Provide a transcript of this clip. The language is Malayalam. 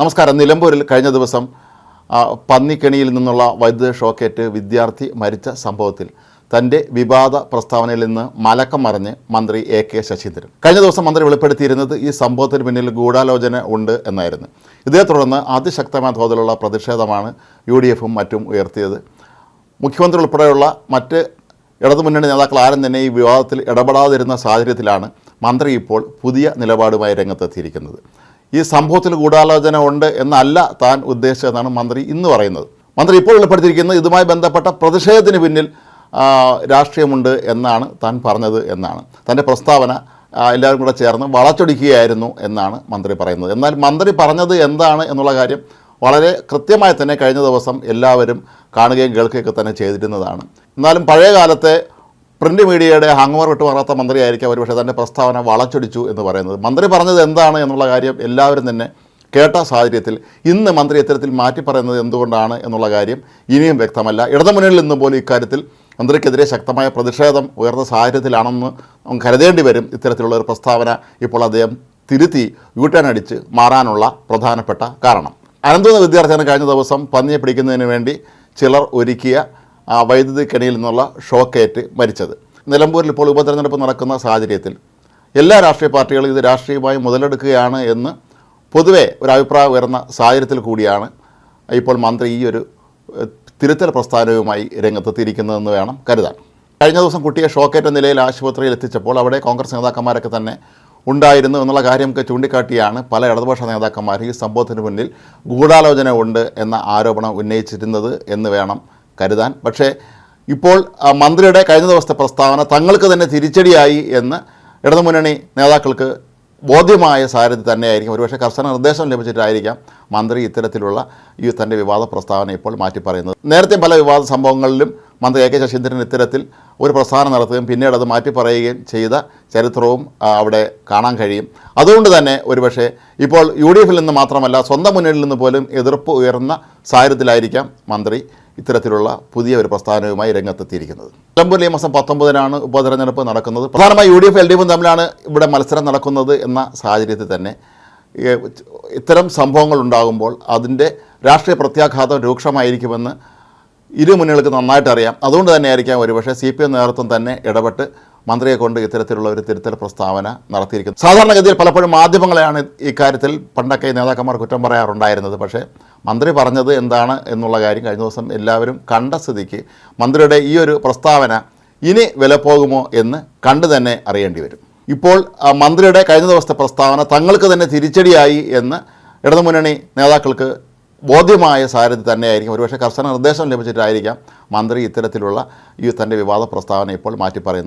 നമസ്കാരം. നിലമ്പൂരിൽ കഴിഞ്ഞ ദിവസം പന്നിക്കെണിയിൽ നിന്നുള്ള വൈദ്യുത ഷോക്കേറ്റ് വിദ്യാർത്ഥി മരിച്ച സംഭവത്തിൽ തന്റെ വിവാദ പ്രസ്താവനയിൽ നിന്ന് മലക്കം മറിഞ്ഞ് മന്ത്രി എ കെ ശശീന്ദ്രൻ. കഴിഞ്ഞ ദിവസം മന്ത്രി വെളിപ്പെടുത്തിയിരുന്നത് ഈ സംഭവത്തിന് പിന്നിൽ ഗൂഢാലോചന ഉണ്ട് എന്നായിരുന്നു. ഇതേ തുടർന്ന് അതിശക്തമായ തോതിലുള്ള പ്രതിഷേധമാണ് യു ഡി എഫും മറ്റും ഉയർത്തിയത്. മുഖ്യമന്ത്രി ഉൾപ്പെടെയുള്ള മറ്റ് ഇടതുമുന്നണി നേതാക്കൾ ആരും തന്നെ ഈ വിവാദത്തിൽ ഇടപെടാതിരുന്ന സാഹചര്യത്തിലാണ് മന്ത്രി ഇപ്പോൾ പുതിയ നിലപാടുമായി രംഗത്തെത്തിയിരിക്കുന്നത്. ഈ സംഭവത്തിൽ ഗൂഢാലോചന ഉണ്ട് എന്നല്ല താൻ ഉദ്ദേശിച്ചതെന്നാണ് മന്ത്രി ഇന്ന് പറയുന്നത്. മന്ത്രി ഇപ്പോൾ വെളിപ്പെടുത്തിയിരിക്കുന്നത് ഇതുമായി ബന്ധപ്പെട്ട പ്രതിഷേധത്തിന് പിന്നിൽ രാഷ്ട്രീയമുണ്ട് എന്നാണ് താൻ പറഞ്ഞത് എന്നാണ്. തന്റെ പ്രസ്താവന എല്ലാവരും കൂടെ ചേർന്ന് വളച്ചൊടിക്കുകയായിരുന്നു എന്നാണ് മന്ത്രി പറയുന്നത്. എന്നാൽ മന്ത്രി പറഞ്ഞത് എന്താണ് എന്നുള്ള കാര്യം വളരെ കൃത്യമായി തന്നെ കഴിഞ്ഞ ദിവസം എല്ലാവരും കാണുകയും കേൾക്കുകയൊക്കെ തന്നെ ചെയ്തിരുന്നതാണ്. എന്നാലും പഴയ കാലത്തെ പ്രിന്റ് മീഡിയയുടെ ഹാങ് ഓവർ വിട്ട് മാറാത്ത മന്ത്രിയായിരിക്കാം ഒരുപക്ഷെ തന്റെ പ്രസ്താവന വളച്ചൊടിച്ചു എന്ന് പറയുന്നത്. മന്ത്രി പറഞ്ഞത് എന്താണ് എന്നുള്ള കാര്യം എല്ലാവരും തന്നെ കേട്ട സാഹചര്യത്തിൽ ഇന്ന് മന്ത്രി ഇത്തരത്തിൽ മാറ്റി പറയുന്നത് എന്തുകൊണ്ടാണ് എന്നുള്ള കാര്യം ഇനിയും വ്യക്തമല്ല. ഇടതുമുന്നണിയിൽ നിന്ന് പോലും ഇക്കാര്യത്തിൽ മന്ത്രിക്കെതിരെ ശക്തമായ പ്രതിഷേധം ഉയർന്ന സാഹചര്യത്തിലാണെന്ന് കരുതേണ്ടി വരും. ഇത്തരത്തിലുള്ള ഒരു പ്രസ്താവന ഇപ്പോൾ അദ്ദേഹം തിരുത്തി യൂട്ടേൺ അടിച്ച് മാറാനുള്ള പ്രധാനപ്പെട്ട കാരണം. അനന്തപുരം വിദ്യാർത്ഥിയാണ് കഴിഞ്ഞ ദിവസം പന്നിയെ പിടിക്കുന്നതിന് വേണ്ടി ചിലർ ഒരുക്കിയ വൈദ്യുതി കെണിയിൽ നിന്നുള്ള ഷോക്കേറ്റ് മരിച്ചത്. നിലമ്പൂരിൽ ഇപ്പോൾ ഉപതെരഞ്ഞെടുപ്പ് നടക്കുന്ന സാഹചര്യത്തിൽ എല്ലാ രാഷ്ട്രീയ പാർട്ടികളും ഇത് രാഷ്ട്രീയമായി മുതലെടുക്കുകയാണ് എന്ന് പൊതുവെ ഒരു അഭിപ്രായം ഉയർന്ന സാഹചര്യത്തിൽ കൂടിയാണ് ഇപ്പോൾ മന്ത്രി ഈ ഒരു തിരുത്തൽ പ്രസ്ഥാനവുമായി രംഗത്തെത്തിയിരിക്കുന്നതെന്ന് വേണം കരുതാൻ. കഴിഞ്ഞ ദിവസം കുട്ടിയെ ഷോക്കേറ്റ നിലയിൽ ആശുപത്രിയിൽ എത്തിച്ചപ്പോൾ അവിടെ കോൺഗ്രസ് നേതാക്കന്മാരൊക്കെ തന്നെ ഉണ്ടായിരുന്നു എന്നുള്ള കാര്യമൊക്കെ ചൂണ്ടിക്കാട്ടിയാണ് പല ഇടതുപക്ഷ നേതാക്കന്മാർ ഈ സംഭവത്തിന് മുന്നിൽ ഗൂഢാലോചന ഉണ്ട് എന്ന ആരോപണം ഉന്നയിച്ചിരുന്നത് എന്ന് വേണം കരുതാൻ. പക്ഷേ ഇപ്പോൾ മന്ത്രിയുടെ കഴിഞ്ഞ ദിവസത്തെ പ്രസ്താവന തങ്ങൾക്ക് തന്നെ തിരിച്ചടിയായി എന്ന് ഇടതുമുന്നണി നേതാക്കൾക്ക് ബോധ്യമായ സാഹചര്യത്തിൽ തന്നെയായിരിക്കും. ഒരുപക്ഷെ കർശന നിർദ്ദേശം ലഭിച്ചിട്ടായിരിക്കാം മന്ത്രി ഇത്തരത്തിലുള്ള ഈ തന്റെ വിവാദ പ്രസ്താവന ഇപ്പോൾ മാറ്റി പറയുന്നത് നേരത്തെ പല വിവാദ സംഭവങ്ങളിലും മന്ത്രി എ കെ ശശീന്ദ്രൻ ഇത്തരത്തിൽ ഒരു പ്രസ്താവന നടത്തുകയും പിന്നീട് അത് മാറ്റി പറയുകയും ചെയ്ത ചരിത്രവും അവിടെ കാണാൻ കഴിയും. അതുകൊണ്ട് തന്നെ ഒരുപക്ഷെ ഇപ്പോൾ യു ഡി എഫിൽ നിന്ന് മാത്രമല്ല സ്വന്തം മുന്നണിയിൽ നിന്ന് പോലും എതിർപ്പ് ഉയർന്ന സാഹചര്യത്തിലായിരിക്കാം മന്ത്രി ഇത്തരത്തിലുള്ള പുതിയ ഒരു പ്രസ്ഥാനവുമായി രംഗത്തെത്തിയിരിക്കുന്നത്. നിലമ്പൂർ ഈ മാസം പത്തൊമ്പതിനാണ് ഉപതെരഞ്ഞെടുപ്പ് നടക്കുന്നത്. പ്രധാനമായി U D F L D എഫും തമ്മിലാണ് ഇവിടെ മത്സരം നടക്കുന്നത് എന്ന സാഹചര്യത്തിൽ തന്നെ ഇത്തരം സംഭവങ്ങൾ ഉണ്ടാകുമ്പോൾ അതിന്റെ രാഷ്ട്രീയ പ്രത്യാഘാതം രൂക്ഷമായിരിക്കുമെന്ന് ഇരു മുന്നണികൾക്ക് നന്നായിട്ട് അറിയാം അതുകൊണ്ട് തന്നെയായിരിക്കാം ഒരുപക്ഷെ സി പി എം നേതൃത്വം തന്നെ ഇടപെട്ട് മന്ത്രിയെ കൊണ്ട് ഇത്തരത്തിലുള്ള ഒരു തിരുത്തൽ പ്രസ്താവന നടത്തിയിരിക്കുന്നത് സാധാരണഗതിയിൽ പലപ്പോഴും മാധ്യമങ്ങളെയാണ് ഇക്കാര്യത്തിൽ പണ്ടൊക്കെ നേതാക്കന്മാർ കുറ്റം പറയാറുണ്ടായിരുന്നത്. പക്ഷേ മന്ത്രി പറഞ്ഞത് എന്താണ് എന്നുള്ള കാര്യം കഴിഞ്ഞ ദിവസം എല്ലാവരും കണ്ട സ്ഥിതിക്ക് മന്ത്രിയുടെ ഈ ഒരു പ്രസ്താവന ഇനി വില പോകുമോ എന്ന് കണ്ടു തന്നെ അറിയേണ്ടി വരും. ഇപ്പോൾ മന്ത്രിയുടെ കഴിഞ്ഞ ദിവസത്തെ പ്രസ്താവന തങ്ങൾക്ക് തന്നെ തിരിച്ചടിയായി എന്ന് ഇടതുമുന്നണി നേതാക്കൾക്ക് ബോധ്യമായ സാഹചര്യത്തിൽ തന്നെയായിരിക്കും. ഒരുപക്ഷെ കർശന നിർദ്ദേശം ലഭിച്ചിട്ടായിരിക്കാം മന്ത്രി ഇത്തരത്തിലുള്ള ഈ തന്റെ വിവാദ പ്രസ്താവന ഇപ്പോൾ മാറ്റി